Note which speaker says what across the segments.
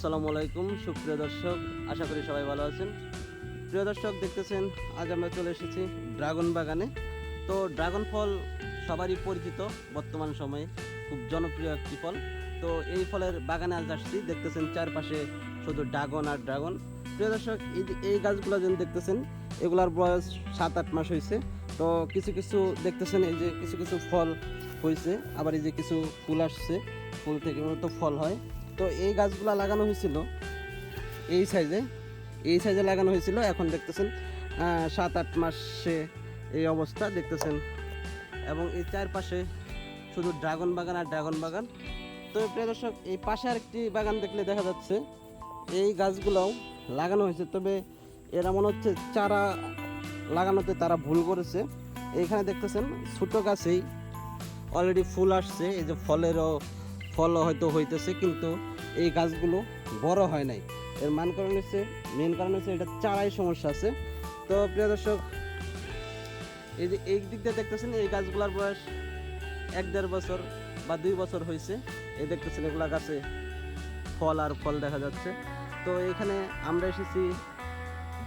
Speaker 1: আসসালামু আলাইকুম, সুপ্রিয় দর্শক, আশা করি সবাই ভালো আছেন। প্রিয় দর্শক, দেখতেছেন, আজ আমরা চলে এসেছি ড্রাগন বাগানে। তো ড্রাগন ফল সবারই পরিচিত বর্তমান সময়ে, খুব জনপ্রিয় একটি ফল। তো এই ফলের বাগানে আজ আসছি, দেখতেছেন চারপাশে শুধু ড্রাগন আর ড্রাগন। প্রিয় দর্শক, এই এই গাছগুলো যেন দেখতেছেন, এগুলার বয়স সাত আট মাস হয়েছে তো কিছু কিছু দেখতেছেন, এই যে কিছু কিছু ফল হয়েছে আবার এই যে কিছু ফুল আসছে, ফুল থেকে মূলত ফল হয়। তো এই গাছগুলো লাগানো হয়েছিল। এই সাইজে এই সাইজে লাগানো হয়েছিল। এখন দেখতেছেন সাত আট মাসে এই অবস্থা দেখতেছেন। এবং এই চারপাশে শুধু ড্রাগন বাগান আর ড্রাগন বাগান। তো প্রিয় দর্শক, এই পাশে আরেকটি বাগান দেখলে দেখা যাচ্ছে, এই গাছগুলোও লাগানো হয়েছে। তবে এরা মনে হচ্ছে চারা লাগানোতে তারা ভুল করেছে। এইখানে দেখতেছেন, ছোটো গাছেই অলরেডি ফুল আসছে। এই যে ফলেরও ফল হয়তো হইতেছে, কিন্তু এই গাছগুলো বড় হয় নাই। এর মান কারণ হচ্ছে মেন কারণ হচ্ছে এটা চারাই সমস্যা আছে। তো প্রিয় দর্শক, এই যে এই দিক দিয়ে দেখতেছেন, এই গাছগুলোর বয়স এক দেড় বছর বা দুই বছর হয়েছে এই দেখতেছেন, এগুলা গাছে ফল আর ফল দেখা যাচ্ছে। তো এখানে আমরা এসেছি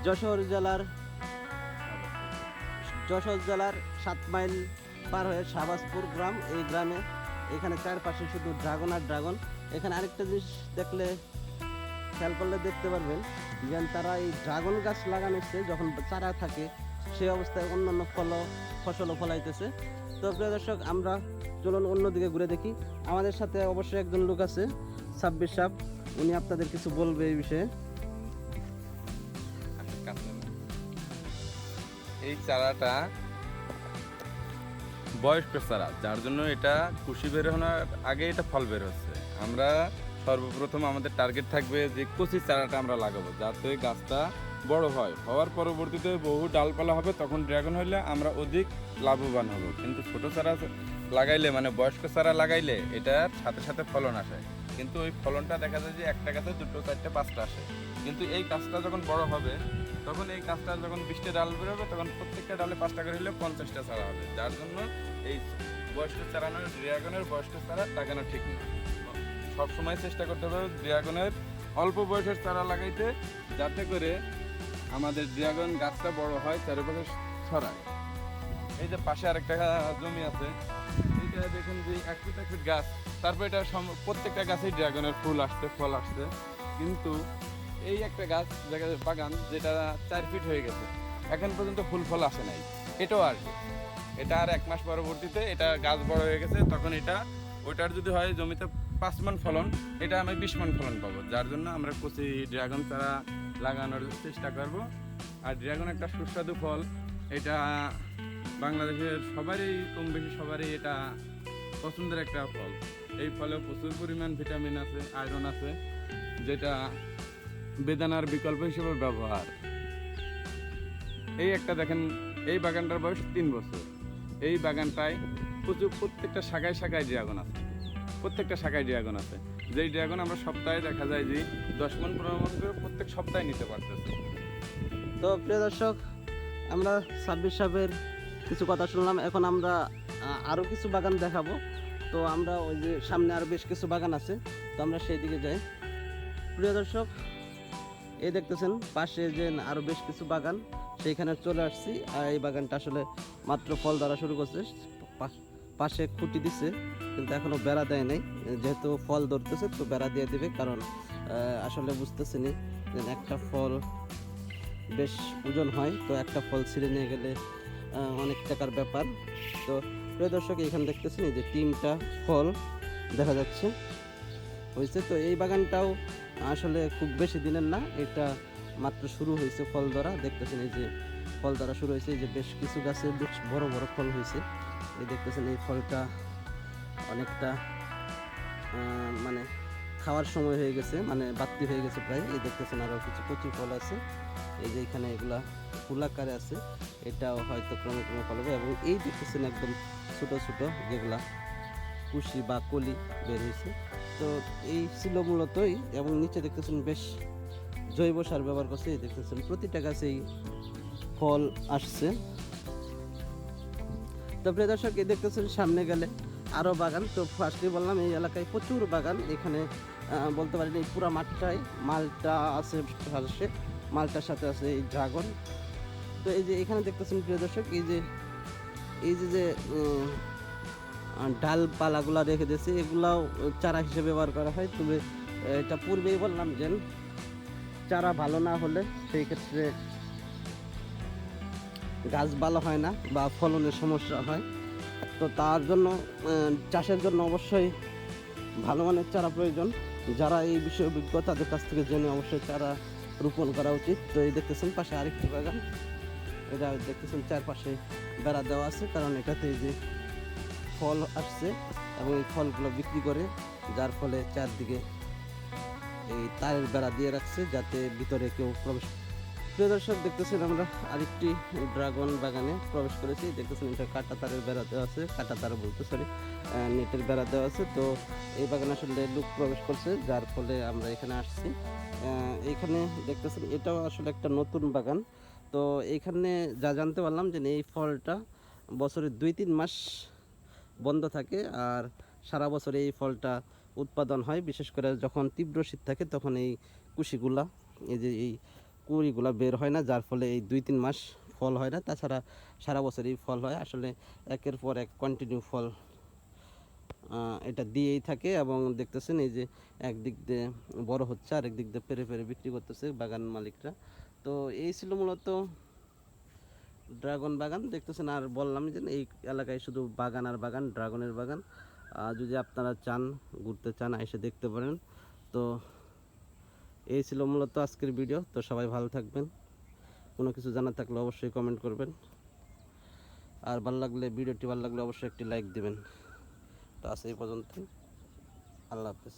Speaker 1: যশোর জেলার যশোর জেলার সাত মাইল পার হয়ে শাহবাজপুর গ্রাম। এই গ্রামে এখানে চারপাশে শুধু ড্রাগন আর ড্রাগন। এখানে আরেকটা জিনিস দেখলে খেয়াল করলে দেখতে পারবেন যে তারা এই ড্রাগন গাছ লাগানোছে যখন চারা থাকে সেই অবস্থায় অন্যান্য ফল ফসলও ফলাইতেছে। তো প্রিয় দর্শক, আমরা চলুন অন্যদিকে ঘুরে দেখি। আমাদের সাথে অবশ্যই একজন লোক আছে সাব্বির সাহ উনি আপনাদের কিছু বলবে এই বিষয়ে।
Speaker 2: এই চারাটা বয়স্ক চারা যার জন্য এটা কুশি বের হওয়ার আগে এটা ফল বের হচ্ছে। আমরা সর্বপ্রথম আমাদের টার্গেট থাকবে যে কচি চারাটা আমরা লাগাবো, যাতে গাছটা বড় হয়। হওয়ার পরবর্তীতে বহু ডালপালা হবে, তখন ড্রাগন হইলে আমরা অধিক লাভবান হব। কিন্তু ছোট চারা লাগাইলে মানে বয়স্ক চারা লাগাইলে, এটার সাথে সাথে ফলন আসে। কিন্তু ওই ফলনটা দেখা যায় যে একটা গাছে দুটো, চারটে, পাঁচটা আসে। কিন্তু এই গাছটা যখন বড় হবে তখন এই গাছটা যখন বিশটা ডাল বেরোবে, তখন প্রত্যেকটা ডালে পাঁচটা করে হলে পঞ্চাশটা চারা হবে। যার জন্য এই বয়স্ক চারানোর ড্রাগনের বয়স্ক চারা লাগানো ঠিক না। সব সময় চেষ্টা করতে হবে ড্রাগনের অল্প বয়সের চারা লাগাইতে, যাতে করে আমাদের ড্রাগন গাছটা বড় হয়, চারিপাশে ছড়ায়। এই যে পাশে আরেকটা জমি আছে, এইটা দেখুন যে এক ফিট এক ফিট গাছ। তারপর এটা প্রত্যেকটা গাছেই ড্রাগনের ফুল আসছে, ফল আসছে। কিন্তু এই একটা গাছ জায়গা বাগান যেটা চার ফিট হয়ে গেছে। এখন পর্যন্ত ফুল ফল আসে নাই। এটাও আসবে এটা আর এক মাস পরবর্তীতে এটা গাছ বড় হয়ে গেছে, তখন এটা, ওইটার যদি হয় জমিতে পাঁচ মন ফলন, এটা আমি বিশ মন ফলন পাবো। যার জন্য আমরা কচি, ড্রাগন চারা লাগানোর চেষ্টা করব। আর ড্রাগন একটা সুস্বাদু ফল। এটা বাংলাদেশের সবারই, কম বেশি সবারই এটা পছন্দের একটা ফল। এই ফলে প্রচুর পরিমাণ ভিটামিন আছে, আয়রন আছে, যেটা বেদানার বিকল্প হিসেবে ব্যবহার। এই একটা দেখেন এই বাগানটার বয়স তিন বছর। এই বাগানটায় প্রচুর প্রত্যেকটা শাখায় শাখায় ড্রাগন আছে। প্রত্যেকটা শাখায় ড্রাগন আছে। যেই ড্রাগন আমরা সপ্তাহে দেখা যায় যে দশ মন পনেরো মন করে প্রত্যেক সপ্তাহে নিতে পারতেছে।
Speaker 1: তো প্রিয় দর্শক আমরা সাব্বির সাহেবের কিছু কথা শুনলাম। এখন আমরা আহ, আরও কিছু বাগান দেখাবো। তো আমরা ওই যে সামনে আরও বেশ কিছু বাগান আছে। তো আমরা সেই দিকে যাই। প্রিয় দর্শক এই দেখতেছেন, পাশে যে আরও বেশ কিছু বাগান, সেইখানে চলে আসছি। আর এই বাগানটা আসলে মাত্র ফল ধরা শুরু করছে। পাশে খুঁটি দিছে, কিন্তু এখনও বেড়া দেয় নাই। যেহেতু ফল ধরতেছে, তো বেড়া দিয়ে দিবে, কারণ আসলে বুঝতেছেনি যে একটা ফল বেশ ওজন হয়, তো একটা ফল ছিঁড়ে নিয়ে গেলে অনেক টাকার ব্যাপার। তো প্রিয় দর্শক, এখানে দেখতেছেন যে তিনটা ফল দেখা যাচ্ছে, হয়েছে। তো এই বাগানটাও আসলে খুব বেশি দিনের না, এটা মাত্র শুরু হয়েছে ফল ধরা দেখতেছেন এই যে ফল ধরা শুরু হয়েছে যে বেশ কিছু গাছে বেশ বড় বড় ফল হয়েছে। এই দেখতেছেন এই ফলটা অনেকটা মানে খাওয়ার সময় হয়ে গেছে মানে বাতি হয়ে গেছে প্রায়। এই দেখতেছেন আরও কিছু কচি ফল আছে। এই যে এখানে এগুলা ফুলাকারে আছে, এটাও হয়তো ক্রমে ক্রমে ফল হবে। এবং এই দেখতেছেন একদম ছোট ছোট যেগুলা কুশি বা কলি বের হয়েছে। তো এই ছিল মূলতই, এবং নিচে দেখতেছেন বেশ জৈব সার ব্যবহার করছে দেখতেছেন প্রতিটা গাছেই ফল আসছে। তো প্রিয় দর্শক, এই দেখতেছেন সামনে গেলে আরও বাগান। তো ফার্স্টে বললাম, এই এলাকায় প্রচুর বাগান। এখানে বলতে পারি না এই পুরা মাঠটাই মালটা আছে পাশে মালটার সাথে আছে এই ড্রাগন। তো এই যে এখানে দেখতেছেন প্রিয় দর্শক, এই যে এই যে যে ডালপালাগুলো রেখে দিয়েছি। এগুলাও চারা হিসেবে ব্যবহার করা হয়। তবে এটা পূর্বেই বললাম যে চারা ভালো না হলে সেই ক্ষেত্রে গাছ ভালো হয় না বা ফলনের সমস্যা হয়। তো তার জন্য চাষের জন্য অবশ্যই ভালো মানের চারা প্রয়োজন। যারা এই বিষয়ে অভিজ্ঞ, তাদের কাছ থেকে জেনে অবশ্যই চারা রোপণ করা উচিত। তো এই দেখতেছেন পাশে আরেকটি বাগান। এটা দেখতেছেন চারপাশে বেড়া দেওয়া আছে। কারণ এটাতে যে ফল আসছে এবং এই ফলগুলো বিক্রি করে, যার ফলে চারদিকে এই তারের বেড়া দিয়ে রাখছে যাতে ভিতরে কেউ প্রবেশ প্রিয় দর্শক, দেখতেছেন আমরা আরেকটি ড্রাগন বাগানে প্রবেশ করেছি। দেখতেছেন এটা কাটা তারের বেড়া দেওয়া আছে, কাটা তার বলতে সরি নেটের বেড়া দেওয়া আছে। তো এই বাগানে আসলে লোক প্রবেশ করছে, যার ফলে আমরা এখানে আসছি। এখানে দেখতেছেন এটাও আসলে একটা নতুন বাগান। তো এখানে যা জানতে পারলাম যে এই ফলটা বছরের দুই তিন মাস বন্ধ থাকে আর সারা বছর এই ফলটা উৎপাদন হয়। বিশেষ করে যখন তীব্র শীত থাকে তখন এই কুশিগুলা, এই যে এই কুড়িগুলা বের হয় না, যার ফলে এই দুই তিন মাস ফল হয় না। তাছাড়া সারা বছর এই ফল হয়। আসলে একের পর এক কন্টিনিউ ফল এটা দিয়েই থাকে এবং দেখতেছেন এই যে একদিক দিয়ে বড় হচ্ছে আর একদিক দিয়ে পেরে পেরে বিক্রি করতেছে বাগান মালিকরা। তো এই ছিল মূলত ড্রাগন বাগান দেখতেছেন, আর বললাম যে এই এলাকায় শুধু বাগান আর বাগান, ড্রাগনের বাগান। যদি আপনারা চান, ঘুরতে চান, এসে দেখতে পারেন। তো এই ছিল মূলত আজকের ভিডিও। তো সবাই ভালো থাকবেন। কোনো কিছু জানার থাকলে অবশ্যই কমেন্ট করবেন। আর ভালো লাগলে, ভিডিওটি ভালো লাগলে অবশ্যই একটি লাইক দিবেন। তো আজ এই পর্যন্ত আল্লাহ হাফেজ।